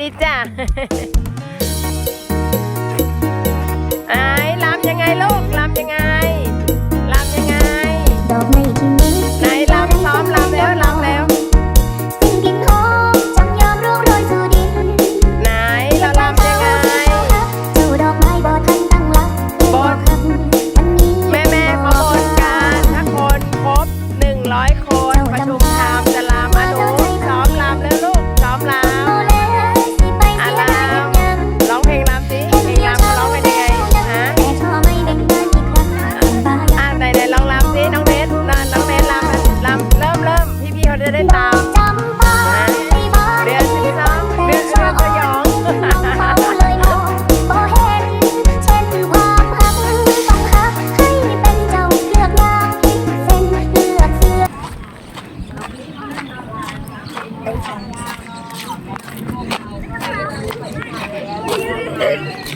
ดีจ้ะไอ้ลำยังไงลูกลำยังไงลำยังไงไนี้ไหนลำซ้อมลำแล้วลำแล้ว สิ่งกินหอมจัยามร่วงโรยสู่ดินไหนเราลำยังไง เจ้าดอกไม้บ่ทันตั้งลักบ่ ทันวันแม่แม่ขอบนการทั้งคนครบ100 คนประชุม Bye.